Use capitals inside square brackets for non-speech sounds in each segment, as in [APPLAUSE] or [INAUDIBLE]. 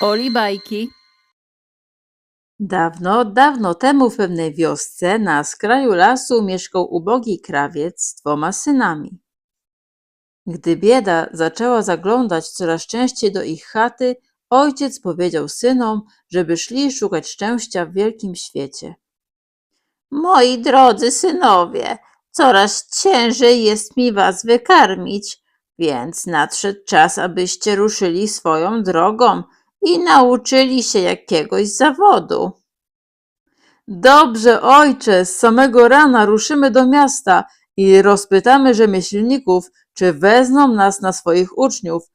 Oli bajki. Dawno, dawno temu w pewnej wiosce na skraju lasu mieszkał ubogi krawiec z dwoma synami. Gdy bieda zaczęła zaglądać coraz częściej do ich chaty, ojciec powiedział synom, żeby szli szukać szczęścia w wielkim świecie. Moi drodzy synowie, coraz ciężej jest mi was wykarmić, więc nadszedł czas, abyście ruszyli swoją drogą i nauczyli się jakiegoś zawodu. Dobrze, ojcze, z samego rana ruszymy do miasta i rozpytamy rzemieślników, czy wezmą nas na swoich uczniów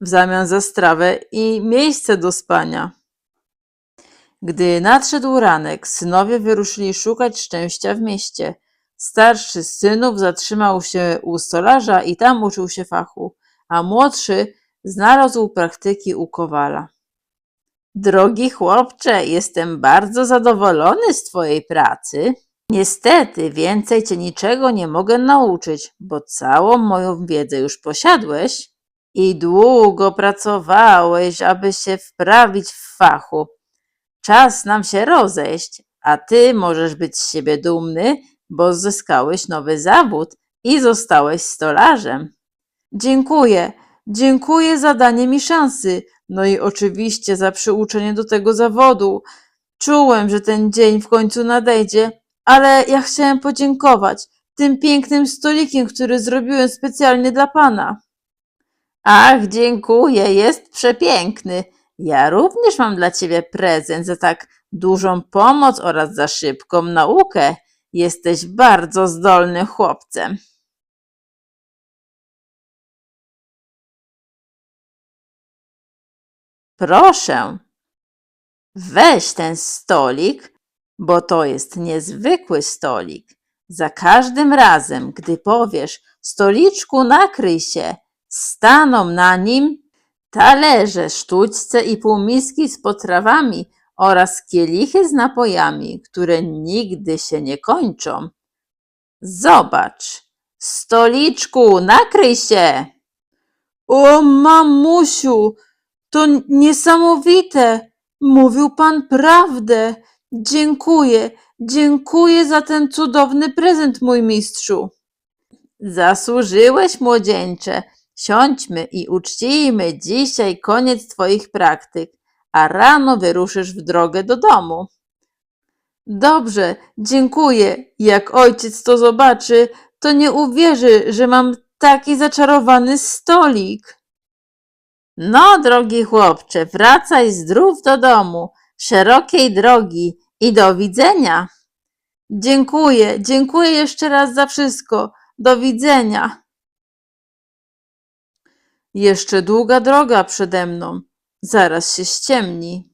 w zamian za strawę i miejsce do spania. Gdy nadszedł ranek, synowie wyruszyli szukać szczęścia w mieście. Starszy z synów zatrzymał się u stolarza i tam uczył się fachu, a młodszy znalazł praktyki u kowala. Drogi chłopcze, jestem bardzo zadowolony z twojej pracy. Niestety, więcej cię niczego nie mogę nauczyć, bo całą moją wiedzę już posiadłeś i długo pracowałeś, aby się wprawić w fachu. Czas nam się rozejść, a ty możesz być z siebie dumny, bo zyskałeś nowy zawód i zostałeś stolarzem. Dziękuję, dziękuję za danie mi szansy, no i oczywiście za przyuczenie do tego zawodu. Czułem, że ten dzień w końcu nadejdzie, ale ja chciałem podziękować tym pięknym stolikiem, który zrobiłem specjalnie dla pana. Ach, dziękuję, jest przepiękny. Ja również mam dla ciebie prezent za tak dużą pomoc oraz za szybką naukę. Jesteś bardzo zdolnym chłopcem. Proszę, weź ten stolik, bo to jest niezwykły stolik. Za każdym razem, gdy powiesz, stoliczku nakryj się, staną na nim talerze, sztućce i półmiski z potrawami oraz kielichy z napojami, które nigdy się nie kończą. Zobacz, stoliczku, nakryj się! O, mamusiu, to niesamowite! Mówił pan prawdę. Dziękuję, dziękuję za ten cudowny prezent, mój mistrzu. Zasłużyłeś, młodzieńcze. Siądźmy i uczcijmy dzisiaj koniec twoich praktyk, a rano wyruszysz w drogę do domu. Dobrze, dziękuję. Jak ojciec to zobaczy, to nie uwierzy, że mam taki zaczarowany stolik. No, drogi chłopcze, wracaj zdrów do domu, szerokiej drogi i do widzenia. Dziękuję, dziękuję jeszcze raz za wszystko. Do widzenia. Jeszcze długa droga przede mną. Zaraz się ściemni.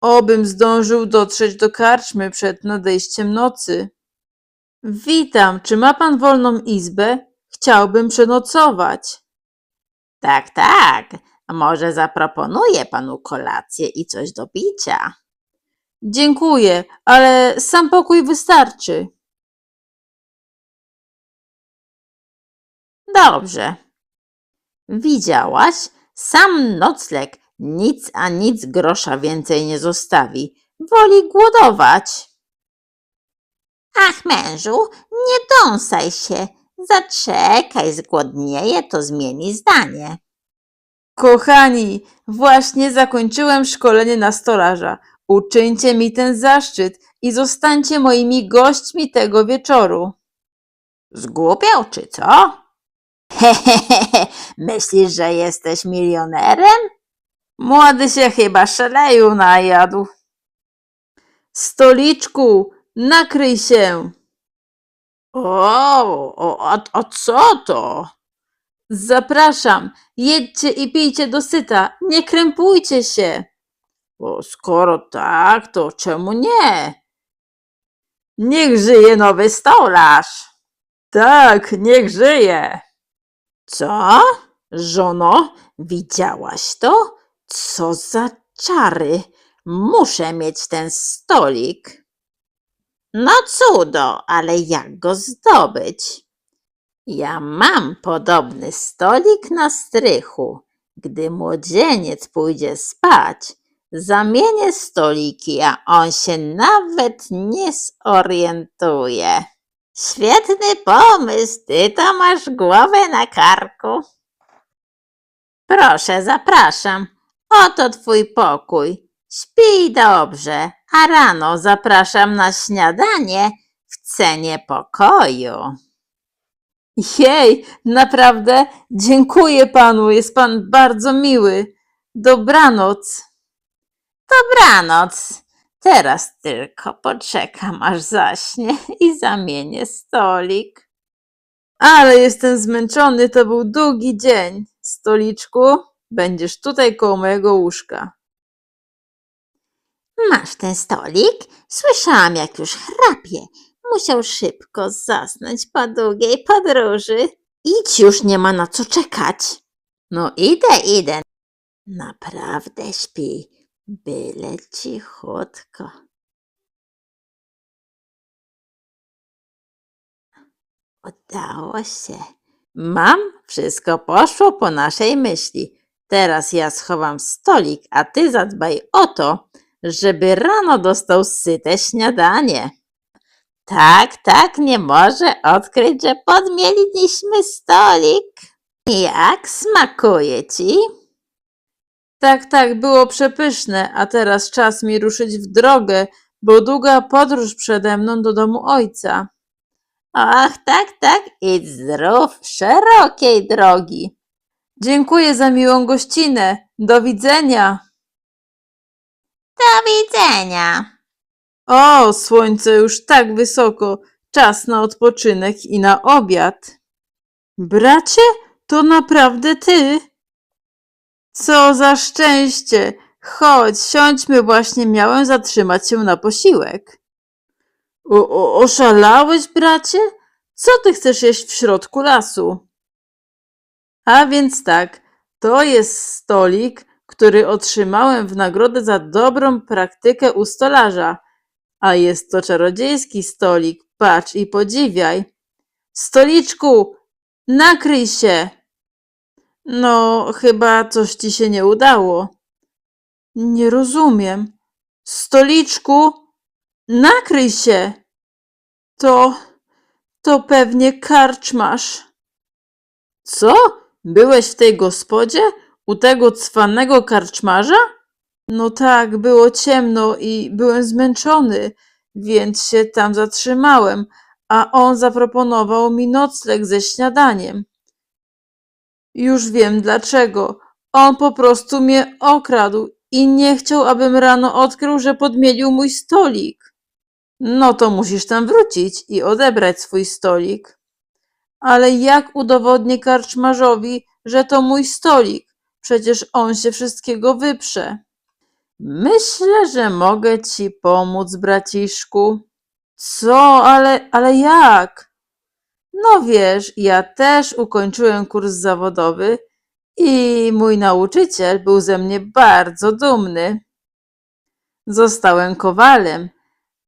Obym zdążył dotrzeć do karczmy przed nadejściem nocy. Witam, czy ma pan wolną izbę? Chciałbym przenocować. Tak, tak. Może zaproponuję panu kolację i coś do picia. Dziękuję, ale sam pokój wystarczy. Dobrze. Widziałaś? Sam nocleg nic a nic grosza więcej nie zostawi. Woli głodować. Ach, mężu, nie dąsaj się. Zaczekaj, zgłodnieje, to zmieni zdanie. Kochani, właśnie zakończyłem szkolenie na stolarza. Uczyńcie mi ten zaszczyt i zostańcie moimi gośćmi tego wieczoru. Zgłupiał, czy co? Hehehe, [LAUGHS] myślisz, że jesteś milionerem? Młody się chyba szaleju najadł. Stoliczku, nakryj się. O, o, a, a co to? Zapraszam, jedźcie i pijcie do syta, nie krępujcie się. O, skoro tak, to czemu nie? Niech żyje nowy stolarz. Tak, niech żyje. Co? Żono, widziałaś to? Co za czary. Muszę mieć ten stolik. No cudo, ale jak go zdobyć? Ja mam podobny stolik na strychu. Gdy młodzieniec pójdzie spać, zamienię stoliki, a on się nawet nie zorientuje. Świetny pomysł, ty to masz głowę na karku. Proszę, zapraszam. Oto twój pokój. Śpij dobrze, a rano zapraszam na śniadanie w cenie pokoju. Jej, naprawdę dziękuję panu, jest pan bardzo miły. Dobranoc. Dobranoc. Teraz tylko poczekam, aż zaśnie i zamienię stolik. Ale jestem zmęczony, to był długi dzień. Stoliczku, będziesz tutaj koło mojego łóżka. Masz ten stolik? Słyszałam, jak już chrapie. Musiał szybko zasnąć po długiej podróży. Idź już, nie ma na co czekać. No idę, idę. Naprawdę śpi, byle cichutko. Udało się. Mam, wszystko poszło po naszej myśli. Teraz ja schowam stolik, a ty zadbaj o to, żeby rano dostał syte śniadanie. Tak, tak, nie może odkryć, że podmieniliśmy stolik. Jak smakuje ci? Tak, tak, było przepyszne, a teraz czas mi ruszyć w drogę, bo długa podróż przede mną do domu ojca. Och, tak, tak, idź zdrów, szerokiej drogi. Dziękuję za miłą gościnę. Do widzenia. Do widzenia. O, słońce już tak wysoko. Czas na odpoczynek i na obiad. Bracie, to naprawdę ty? Co za szczęście! Chodź, siądźmy, właśnie miałem zatrzymać się na posiłek. O, o, oszalałeś, bracie? Co ty chcesz jeść w środku lasu? A więc tak, to jest stolik, który otrzymałem w nagrodę za dobrą praktykę u stolarza. A jest to czarodziejski stolik. Patrz i podziwiaj. Stoliczku, nakryj się. No, chyba coś ci się nie udało. Nie rozumiem. Stoliczku, nakryj się. To, to pewnie karczmasz. Co? Byłeś w tej gospodzie? U tego cwanego karczmarza? No tak, było ciemno i byłem zmęczony, więc się tam zatrzymałem, a on zaproponował mi nocleg ze śniadaniem. Już wiem dlaczego. On po prostu mnie okradł i nie chciał, abym rano odkrył, że podmienił mój stolik. No to musisz tam wrócić i odebrać swój stolik. Ale jak udowodnię karczmarzowi, że to mój stolik? Przecież on się wszystkiego wyprze. Myślę, że mogę ci pomóc, braciszku. Co? Ale, ale jak? No wiesz, ja też ukończyłem kurs zawodowy i mój nauczyciel był ze mnie bardzo dumny. Zostałem kowalem,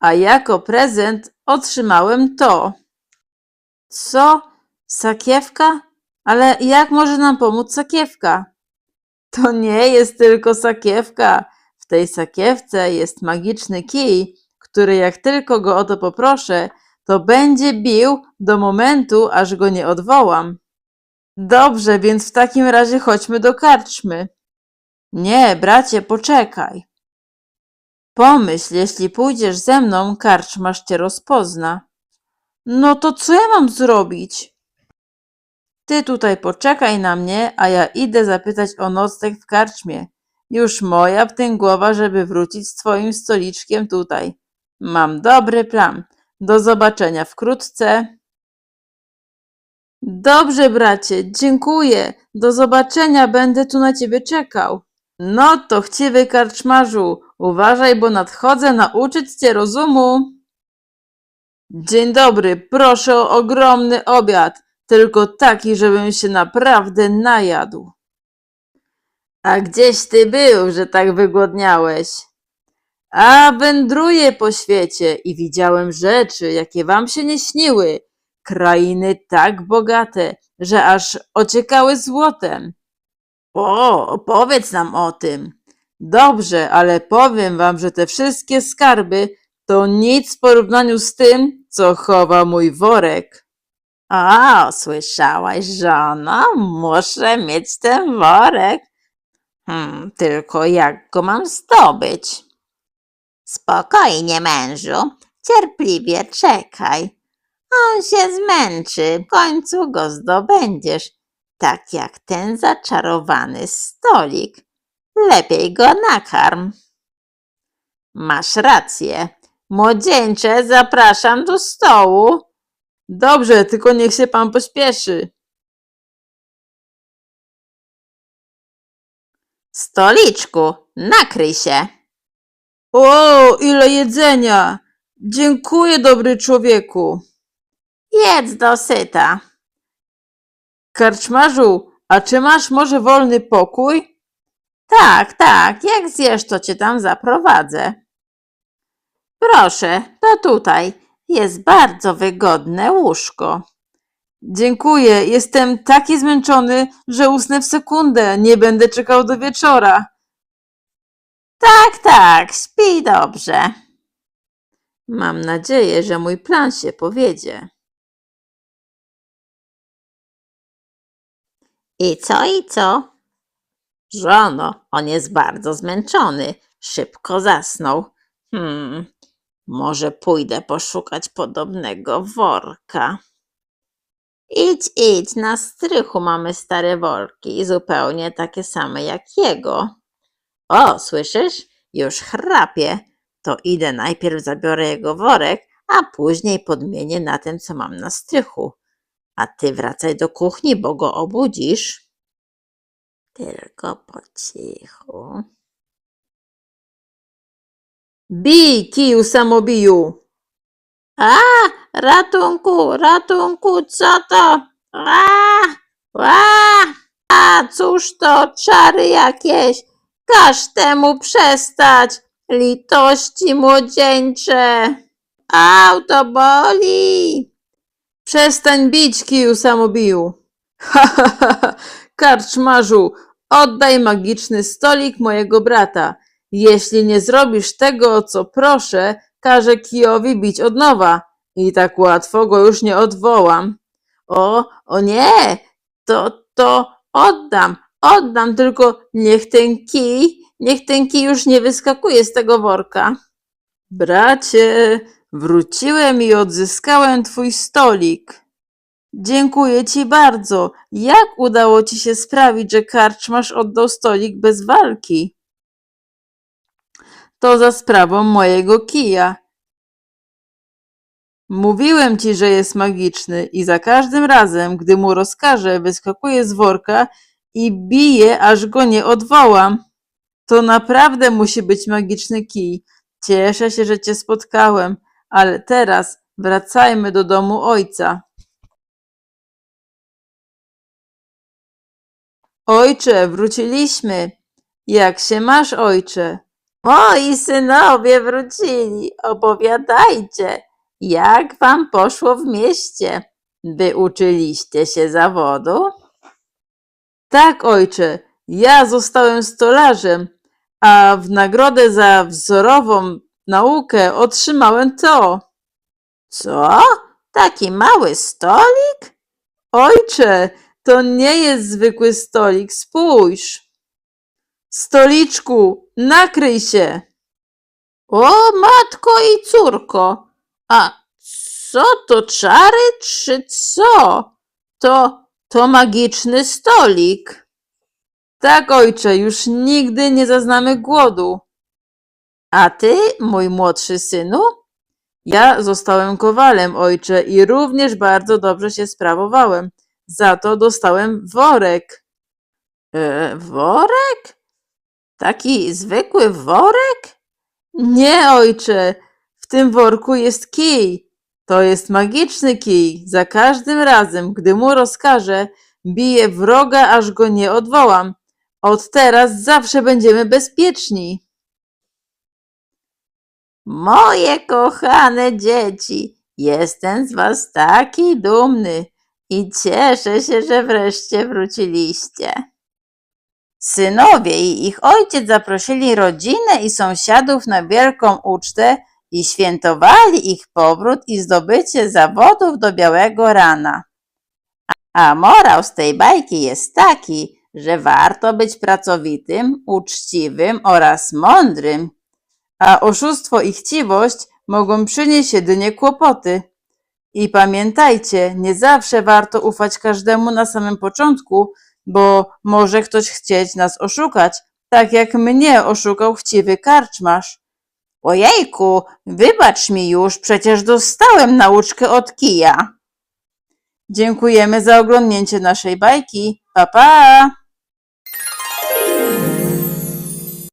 a jako prezent otrzymałem to. Co? Sakiewka? Ale jak może nam pomóc sakiewka? To nie jest tylko sakiewka. W tej sakiewce jest magiczny kij, który jak tylko go o to poproszę, to będzie bił do momentu, aż go nie odwołam. Dobrze, więc w takim razie chodźmy do karczmy. Nie, bracie, poczekaj. Pomyśl, jeśli pójdziesz ze mną, karczmasz cię rozpozna. No to co ja mam zrobić? Ty tutaj poczekaj na mnie, a ja idę zapytać o nocleg w karczmie. Już moja w tym głowa, żeby wrócić z twoim stoliczkiem tutaj. Mam dobry plan. Do zobaczenia wkrótce. Dobrze, bracie, dziękuję. Do zobaczenia, będę tu na ciebie czekał. No to chciwy karczmarzu, uważaj, bo nadchodzę nauczyć cię rozumu. Dzień dobry, proszę o ogromny obiad, tylko taki, żebym się naprawdę najadł. A gdzieś ty był, że tak wygłodniałeś? A wędruję po świecie i widziałem rzeczy, jakie wam się nie śniły. Krainy tak bogate, że aż ociekały złotem. O, opowiedz nam o tym. Dobrze, ale powiem wam, że te wszystkie skarby to nic w porównaniu z tym, co chowa mój worek. O, słyszałaś, żono? Muszę mieć ten worek. Hmm, tylko jak go mam zdobyć? Spokojnie, mężu. Cierpliwie czekaj. On się zmęczy. W końcu go zdobędziesz. Tak jak ten zaczarowany stolik. Lepiej go nakarm. Masz rację. Młodzieńcze, zapraszam do stołu. Dobrze, tylko niech się pan pośpieszy. Stoliczku, nakryj się. O, ile jedzenia! Dziękuję, dobry człowieku. Jedz dosyta. Karczmarzu, a czy masz może wolny pokój? Tak, tak, jak zjesz, to cię tam zaprowadzę. Proszę, to tutaj. Jest bardzo wygodne łóżko. Dziękuję, jestem taki zmęczony, że usnę w sekundę. Nie będę czekał do wieczora. Tak, tak, śpij dobrze. Mam nadzieję, że mój plan się powiedzie. I co, i co? Żono, on jest bardzo zmęczony. Szybko zasnął. Hmm, może pójdę poszukać podobnego worka. Idź, idź, na strychu mamy stare worki, zupełnie takie same jak jego. O, słyszysz? Już chrapie. To idę najpierw zabiorę jego worek, a później podmienię na tym, co mam na strychu. A ty wracaj do kuchni, bo go obudzisz. Tylko po cichu. Bij, kiju samobiju! A, ratunku, ratunku, co to? A, a, cóż to, czary jakieś? Każ temu przestać, litości młodzieńcze. Au, to boli. Przestań bić, kiju samobiju! Ha, ha, ha! Karczmarzu, oddaj magiczny stolik mojego brata. Jeśli nie zrobisz tego, o co proszę, każę kijowi bić od nowa. I tak łatwo go już nie odwołam. O, o nie, to, to oddam, oddam, tylko niech ten kij, niech ten kij już nie wyskakuje z tego worka. Bracie, wróciłem i odzyskałem twój stolik. Dziękuję ci bardzo. Jak udało ci się sprawić, że karczmarz oddał stolik bez walki? To za sprawą mojego kija. Mówiłem ci, że jest magiczny i za każdym razem, gdy mu rozkażę, wyskakuje z worka i bije, aż go nie odwołam. To naprawdę musi być magiczny kij. Cieszę się, że cię spotkałem, ale teraz wracajmy do domu ojca. Ojcze, wróciliśmy. Jak się masz, ojcze? Moi synowie wrócili, opowiadajcie, jak wam poszło w mieście? Wyuczyliście się zawodu? Tak, ojcze, ja zostałem stolarzem, a w nagrodę za wzorową naukę otrzymałem to. Co? Taki mały stolik? Ojcze, to nie jest zwykły stolik, spójrz. Stoliczku, nakryj się. O, matko i córko, a co to czary, czy co? To, to magiczny stolik. Tak, ojcze, już nigdy nie zaznamy głodu. A ty, mój młodszy synu? Ja zostałem kowalem, ojcze, i również bardzo dobrze się sprawowałem. Za to dostałem worek. E, worek? Taki zwykły worek? Nie, ojcze, w tym worku jest kij. To jest magiczny kij. Za każdym razem, gdy mu rozkażę, biję wroga, aż go nie odwołam. Od teraz zawsze będziemy bezpieczni. Moje kochane dzieci, jestem z was taki dumny i cieszę się, że wreszcie wróciliście. Synowie i ich ojciec zaprosili rodzinę i sąsiadów na wielką ucztę i świętowali ich powrót i zdobycie zawodów do białego rana. A morał z tej bajki jest taki, że warto być pracowitym, uczciwym oraz mądrym. A oszustwo i chciwość mogą przynieść jedynie kłopoty. I pamiętajcie, nie zawsze warto ufać każdemu na samym początku, bo może ktoś chcieć nas oszukać, tak jak mnie oszukał chciwy karczmarz. Ojejku, wybacz mi już, przecież dostałem nauczkę od kija. Dziękujemy za oglądnięcie naszej bajki. Pa, pa!